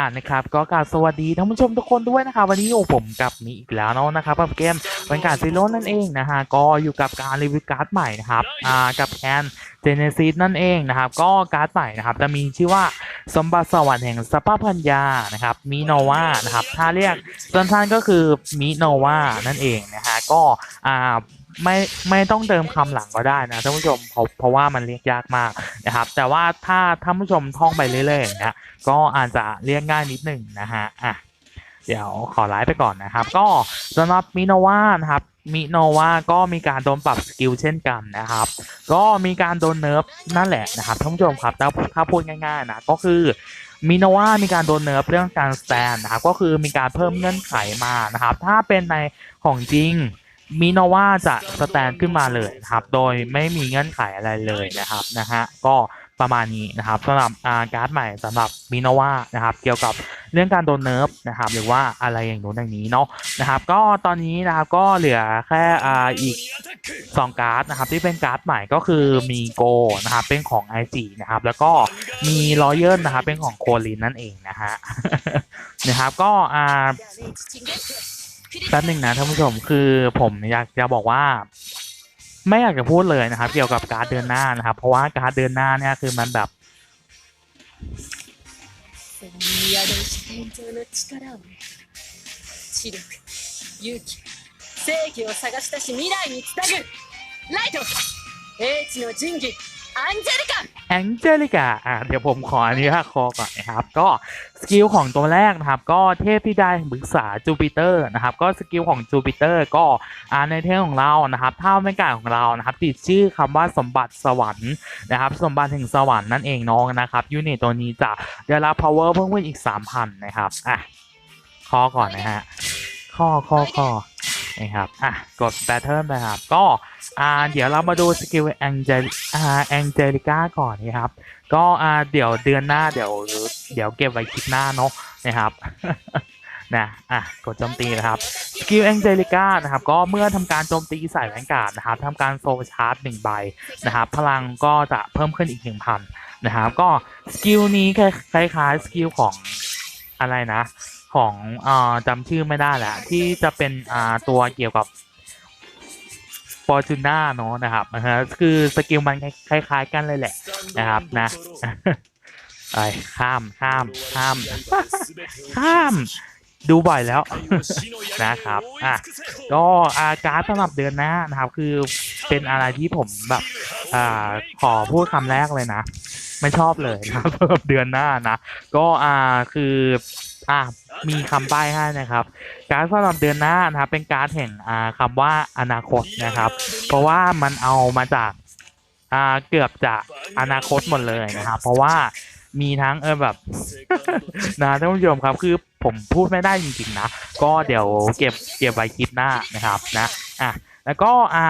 านะครับก็กราสวัสดีท่านผู้ชมทุกคนด้วยนะครับวันนี้โอยู่ผมกับมีอีกแล้วเนาะนะครับกับเกมเป็นการซีโร่นั่นเองนะฮะก็อยู่กับการรีวิวการ์ดใหม่นะครับอ่ากับแคนเจเนซิสนั่นเองนะครับก็การ์ดใหม่นะครับจะมีชื่อว่าสมบัติสวรรค์แห่งสปาพัญญานะครับมิโนวานะครับถ้าเรียกสั้นๆก็คือมิโนวานั่นเองนะฮะก็อ่า ไม่ไม่ต้องเติมคำหลังก็ได้นะท่านผู้ชมเพราะเพราะว่ามันเรียกยากมากนะครับ แต่ว่าถ้าท่านผู้ชมท่องไปเรื่อยๆอย่างเงี้ยก็อาจจะเรียกง่ายนิดหนึ่งนะฮะอะเดี๋ยวขอไลฟ์ไปก่อนนะครับ ก็สำหรับมิโนวานะครับมิโนวาก็มีการโดนปรับสกิลเช่นกันนะครับ ก็มีการโดนเนิร์ฟนั่นแหละนะครับท่านผู้ชมครับถ้าถ้าพูดง่ายๆนะก็คือมิโนวามีการโดนเนิร์ฟเรื่องการสแตนนะครับก็คือมีการเพิ่มเงื่อนไขมานะครับ ถ้าเป็นในของจริง มิโนวาจะสแตนขึ้นมาเลยนะครับ โดยไม่มีเงื่อนไขอะไรเลยนะครับนะฮะก็ประมาณนี้นะครับสำหรับอาการ์ดใหม่สำหรับมิโนวานะครับ เกี่ยวกับเรื่องการโดนเนิร์ฟนะครับ หรือว่าอะไรอย่างนู้นอย่างนี้เนาะนะครับ ก็ตอนนี้นะครับก็เหลือแค่อ่าอีก 2 การ์ดนะครับ ที่เป็นการ์ดใหม่ก็คือมีโกนะครับ เป็นของ i อนะครับ แล้วก็มีรอเยอร์นะครับ เป็นของโคลินนั่นเองนะฮะนะครับก็อ่า แป๊บหนึ่งนะท่านผู้ชมคือผมอยากจะบอกว่า ไม่อยากจะพูดเลยนะครับ เกี่ยวกับการดเดือนหน้านะครับ เพราะว่าการดเดือนหน้าเนี่ยคือมันแบบ そこに宿る主天井の力をね知力勇気正義を探し出し未来につなぐライト英知の神器 แองเจลิกาแองเจลิกาอ่าเดี๋ยวผมขออนุญาตคอก่อนนะครับ ก็สกิลของตัวแรกนะครับ ก็เทพที่ได้ปรึกษาจูปิเตอร์นะครับ ก็สกิลของจูปิเตอร์ก็อ่าในเทพของเรานะครับเท่าแม่กาของเรานะครับ ติดชื่อคำว่าสมบัติสวรรค์นะครับ สมบัติแห่งสวรรค์นั่นเองน้องนะครับยูนิตตัวนี้จะได้รับพาวเวอร์เพิ่มขึ้นอีก 3,000 นะครับอะคอก่อนนะฮะข้อข้อข้อ นะครับอะกด Battle ไปครับ ก็อ่าเดี๋ยวเรามาดูสกิลแองเจลอ่าแองเจลิก้าก่อนนะครับ ก็อ่าเดี๋ยวเดือนหน้าเดี๋ยวเดี๋ยวเก็บไว้คลิปหน้าเนาะนะครับนะอะกดโจมตีนะครับสกิลแองเจลิก้านะครับก็เมื่อทำการโจมตีใส่แวนการ์ดนะครับทำการโซลชาร์จหนึ่งใบนะครับพลังก็จะเพิ่มขึ้นอีกหนึ่งพันนะครับก็สกิลนี้คล้ายๆสกิลของอะไรนะ ของอ่าจำชื่อไม่ได้แหละ ที่จะเป็นอ่าตัวเกี่ยวกับฟอร์จูน่าเนาะนะครับนะฮะคือสกิลมันคล้าย ๆ กันเลยแหละนะครับนะไปข้ามข้ามข้ามข้าม ดูบ่อยแล้วนะครับอะก็อาการสำหรับเดือนหน้านะครับ คือเป็นอะไรที่ผมแบบอ่าขอพูดคำแรกเลยนะ ไม่ชอบเลยนะสำหรับเดือนหน้านะ ก็อ่าคืออ่า มีคำใบ้ให้นะครับ การสำหรับเดือนหน้านะครับ เป็นการแห่งคำว่าอนาคตนะครับ เพราะว่ามันเอามาจากเกือบจะอนาคตหมดเลยนะครับ เพราะว่ามีทั้งเออแบบนะท่านผู้ชมครับคือผมพูดไม่ได้จริงๆนะ ก็เดี๋ยวเก็บเก็บไว้คลิปหน้านะครับนะอะแล้วก็อ่า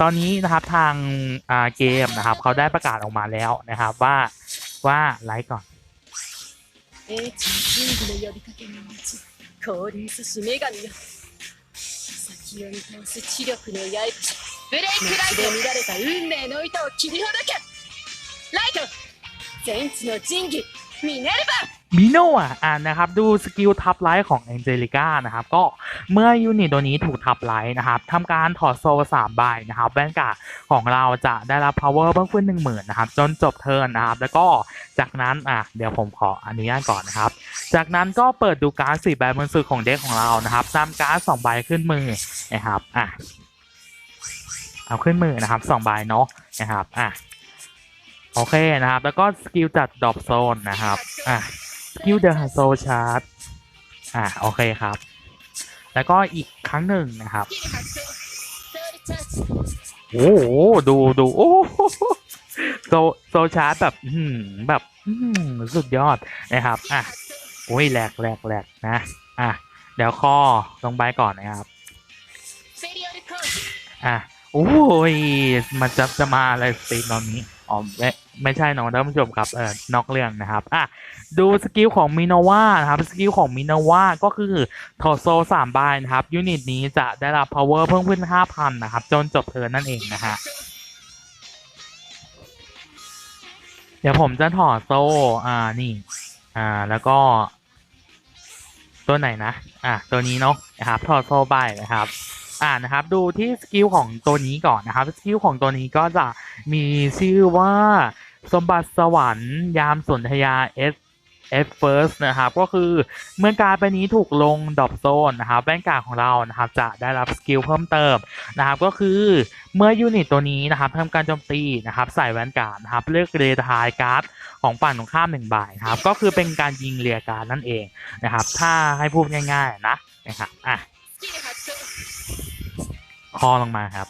ตอนนี้นะครับทางอ่าเกมนะครับ เขาได้ประกาศออกมาแล้วนะครับ ว่าว่าไลค์ก่อน 英知の神器の呼びかけに待ち降臨すし女神よ先を見通す知力の刃者ブレイクライトで乱れた運命の糸を切りほどけ。ライト全知の神器ミネルヴァ มิโนะอ่านนะครับดูสกิลทับไลท์ของแองเจลิก้านะครับก็เมื่อยูนิตตัวนี้ถูกทับไลท์นะครับทำการถอดโซลสามใบนะครับแวนการ์ดของเราจะได้รับ power เพิ่มขึ้นหนึ่งหมื่นนะครับจนจบเทิร์นนะครับแล้วก็จากนั้นอะเดี๋ยวผมขออนุญาตก่อนนะครับ จากนั้นก็เปิดดูการ์ดสี่ใบบนสุดของเด็กของเรานะครับนำการ์ดสองใบขึ้นมือนะครับอะเอาขึ้นมือนะครับสองใบเนาะนะครับอะโอเคนะครับ แล้วก็สกิลจัดดรอปโซนนะครับอะ ฮิวเดอร์โซชาร์ดอ่าโอเคครับ แล้วก็อีกครั้งหนึ่งนะครับ โอ้โหดูดูโอ้โซโซชาร์ดแบบแบบสุดยอดนะครับ อะโอ้ยแหลกแหลกแหลกนะ อะเดี๋ยวข้อลงไปก่อนนะครับ อะโอ้ยมันจะจะมาอะไรสตรีมตอนนี้ อ๋อไม่ไม่ใช่น้องท่านผู้ชมครับเออนอกเรื่องนะครับอะดูสกิลของมินาวานะครับสกิลของมินาวาก็คือถอดโซ่สามใบนะครับยูนิตนี้จะได้รับ power เพิ่มขึ้น5,000นะครับ จนจบเทิร์นนั่นเองนะฮะเดี๋ยวผมจะถอดโซ่อ่านี่อ่าแล้วก็ตัวไหนนะ อะ ตัวนี้เนาะนะครับ ถอดโซ่ใบนะครับ อ่านะครับ ดูที่สกิลของตัวนี้ก่อนนะครับ สกิลของตัวนี้ก็จะมีชื่อว่าสมบัติสวรรค์ยามสุนธยาเอสเอฟเฟิร์สนะครับ ก็คือเมื่อการไปนี้ถูกลงดอบโซนนะครับแบงก์การของเรานะครับจะได้รับสกิลเพิ่มเติมนะครับ ก็คือเมื่อยูนิตตัวนี้นะครับทำการโจมตีนะครับ ใส่แวนการนะครับเลือกเรียทายการ์ดของฝั่งตรงข้ามหนึ่งใบครับ ก็คือเป็นการยิงเรียการนั่นเองนะครับ ถ้าให้พูดง่าย ๆ นะนะครับอะ คอลงมาครับ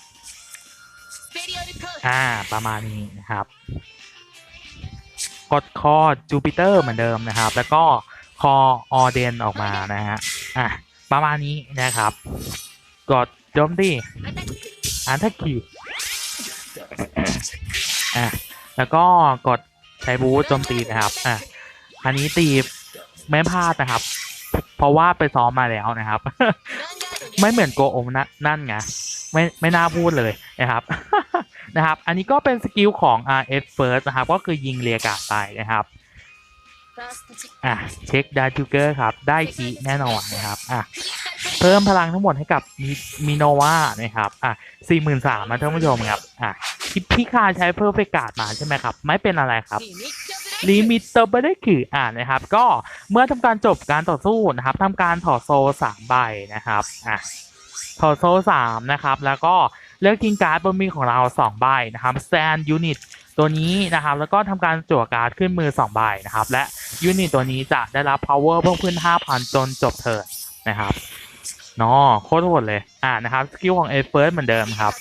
อ่า ประมาณนี้นะครับ กดคอจูปิเตอร์เหมือนเดิมนะครับ แล้วก็คอออเดนออกมานะฮะ อะ ประมาณนี้นะครับ กดโจมตีอันทักคีอะ แล้วก็กดใช้บูโจมตีนะครับ อะ อันนี้ตีไม่พลาดนะครับ เพราะว่าไปซ้อมมาแล้วนะครับ ไม่เหมือนโกโอมนั่นไงไม่ไม่น่าพูดเลยนะครับนะครับ อันนี้ก็เป็นสกิลของ RS First นะครับ ก็คือยิงเรียกาตายนะครับอะเช็คดาจูเกอร์ครับ ได้ทีแน่นอนนะครับอะเพิ่มพลังทั้งหมดให้กับมีมีโนวานะครับอะสี่หมื่นสามมาท่านผู้ชมครับอะพี่คาใช้เพิ่มเฟการ์ดมาใช่ไหมครับ ไม่เป็นอะไรครับ ลิมิตเตอร์ไม่ได้คืออ่านนะครับ ก็เมื่อทำการจบการต่อสู้นะครับทำการถอดโซ่สามใบนะครับอะถอดโซ่สามนะครับ แล้วก็เลือกทิ้งการ์ดบนมือของเราสองใบนะครับแซนยูนิตตัวนี้นะครับ แล้วก็ทำการจั่วการ์ดขึ้นมือสองใบนะครับ และยูนิตตัวนี้จะได้รับ power เพิ่มขึ้น5,000จนจบเทิร์นนะครับเนาะโคตรโหดเลย อ่านะครับสกิลของเอเฟิร์สเหมือนเดิมครับ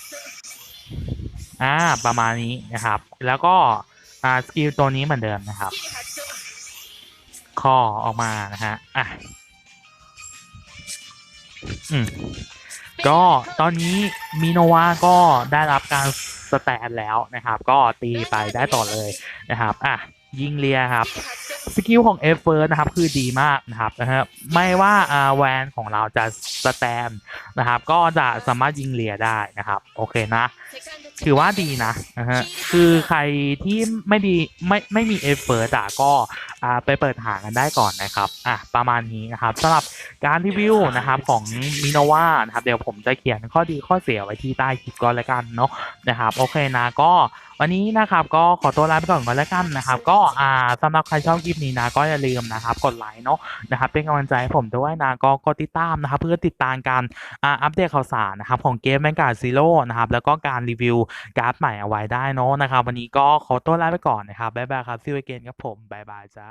อ่า ประมาณนี้นะครับ แล้วก็ อ่าสกิลตัวนี้เหมือนเดิมนะครับข้อออกมานะฮะอะอืมก็ตอนนี้มิโนวาก็ได้รับการสแตนแล้วนะครับ ก็ตีไปได้ต่อเลยนะครับอะยิงเลียครับสกิลของเอฟเฟอร์นะครับคือดีมากนะครับนะฮะไม่ว่าอาแวนของเราจะสแตนนะครับ ก็จะสามารถยิงเลียได้นะครับ โอเคนะ ถือว่าดีนะนะฮะคือใครที่ไม่ดีไม่ไม่มีเอฟเฟอร์ดก็ ไปเปิดหากันได้ก่อนนะครับอะประมาณนี้นะครับสำหรับการรีวิวนะครับของมิโนวานะครับเดี๋ยวผมจะเขียนข้อดีข้อเสียไว้ที่ใต้คลิปก่อนแล้วกันเนาะนะครับโอเคนะก็วันนี้นะครับก็ขอตัวลาไปก่อนก่อนแล้วกันนะครับ ก็อ่าสำหรับใครชอบคลิปนี้นะก็อย่าลืมนะครับกดไลค์เนาะนะครับเป็นกำลังใจให้ผมด้วยนะก็กดติดตามนะครับเพื่อติดตามการอ่าอัปเดตข่าวสารนะครับของเกมแมงกาซีโร่นะครับแล้วก็การรีวิวการ์ดใหม่เอาไว้ได้เนอะนะครับวันนี้ก็ขอตัวลาไปก่อนนะครับบ๊ายบายครับซิวเกนครับผมบ๊ายบายจ้า